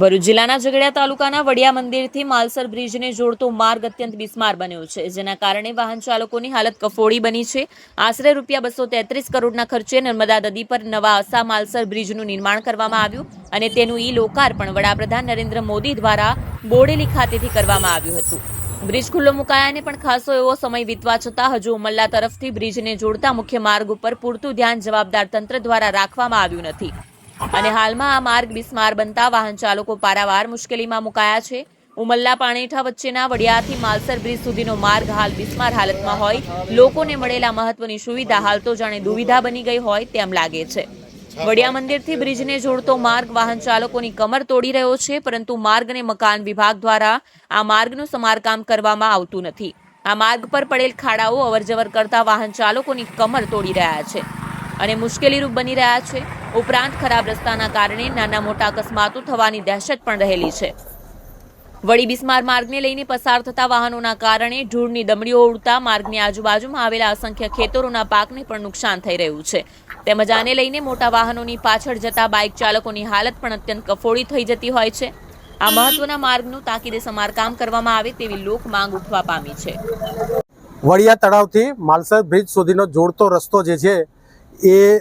ભરૂચ જિલ્લાના ઝઘડિયા તાલુકાના વડિયા મંદિરથી માલસર બ્રિજને જોડતો માર્ગ અત્યંત બિસ્માર બન્યો છે, જેના કારણે વાહન ચાલકોની હાલત કફોડી બની છે. આશરે રૂપિયા બસો તેત્રીસ કરોડના ખર્ચે નર્મદા નદી પર નવા અસા માલસર બ્રિજનું નિર્માણ કરવામાં આવ્યું અને તેનું ઈ લોકાર્પણ વડાપ્રધાન નરેન્દ્ર મોદી દ્વારા બોડેલી ખાતેથી કરવામાં આવ્યું હતું. બ્રિજ ખુલ્લો મુકાયાને પણ ખાસો એવો સમય વીતવા છતાં હજુ ઉમલ્લા તરફથી બ્રિજને જોડતા મુખ્ય માર્ગ ઉપર પૂરતું ધ્યાન જવાબદાર તંત્ર દ્વારા રાખવામાં આવ્યું નથી. અને હાલમાં આ માર્ગ બિસ્માર બનતા વાહન ચાલકો પારાવાર મુશ્કેલીમાં મુકાયા છે. ઉમલ્લા પાણીઠા વચ્ચેના વડિયાથી માલસર બ્રિજ સુધીનો માર્ગ હાલ બિસ્માર હાલતમાં હોય. લોકોને મળેલા મહત્વની સુવિધા હાલ તો જાણે દુવિધા બની ગઈ હોય તેમ લાગે છે. વડિયા મંદિરથી બ્રિજને જોડતો માર્ગ વાહન ચાલકોની કમર તોડી રહ્યો છે, પરંતુ માર્ગ અને મકાન વિભાગ દ્વારા આ માર્ગનું સમારકામ કરવામાં આવતું નથી. આ માર્ગ પર પડેલ ખાડાઓ અવરજવર કરતા વાહન ચાલકોની કમર તોડી રહ્યા છે. અને મુશ્કેલીરૂપ બની રહ્યા છે. ઉપરાંત ખરાબ રસ્તાના કારણે નાના મોટા અકસ્માતો થવાની દહેશત પણ રહેલી છે. વળી બિસ્માર માર્ગને લઈને પસાર થતા વાહનોના કારણે ધૂળની દમડીઓ ઉડતા માર્ગની આજુબાજુમાં આવેલા અસંખ્ય ખેતરોના પાકને પણ નુકસાન થઈ રહ્યું છે. તેમજ આને લઈને મોટા વાહનોની પાછળ જતા બાઇક ચાલકોની હાલત પણ અત્યંત કફોડી થઈ જતી હોય છે. આ મહત્વના માર્ગનું તાકીદે સમારકામ કરવામાં આવે તેવી લોક માંગ ઉઠવા પામી છે. વડિયા તળાવથી માલસર બ્રિજ સુધીનો જોડતો રસ્તો જે છે એ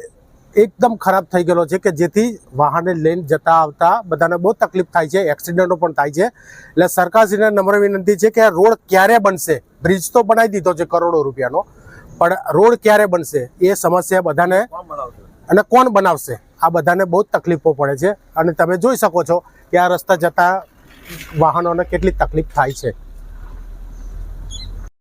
એકદમ ખરાબ થઈ ગયેલો છે કે જેથી વાહને લઈને જતા આવતા બધાને બહુ તકલીફ થાય છે એક્સિડન્ટો પણ થાય છે. એટલે સરકારશ્રીને નમ્ર વિનંતી છે કે આ રોડ ક્યારે બનશે? બ્રિજ તો બનાવી દીધો છે કરોડો રૂપિયાનો પણ રોડ ક્યારે બનશે? એ સમસ્યા બધાને અને કોણ બનાવશે? આ બધાને બહુ તકલીફો પડે છે. અને તમે જોઈ શકો છો કે આ રસ્તા જતા વાહનોને કેટલી તકલીફ થાય છે.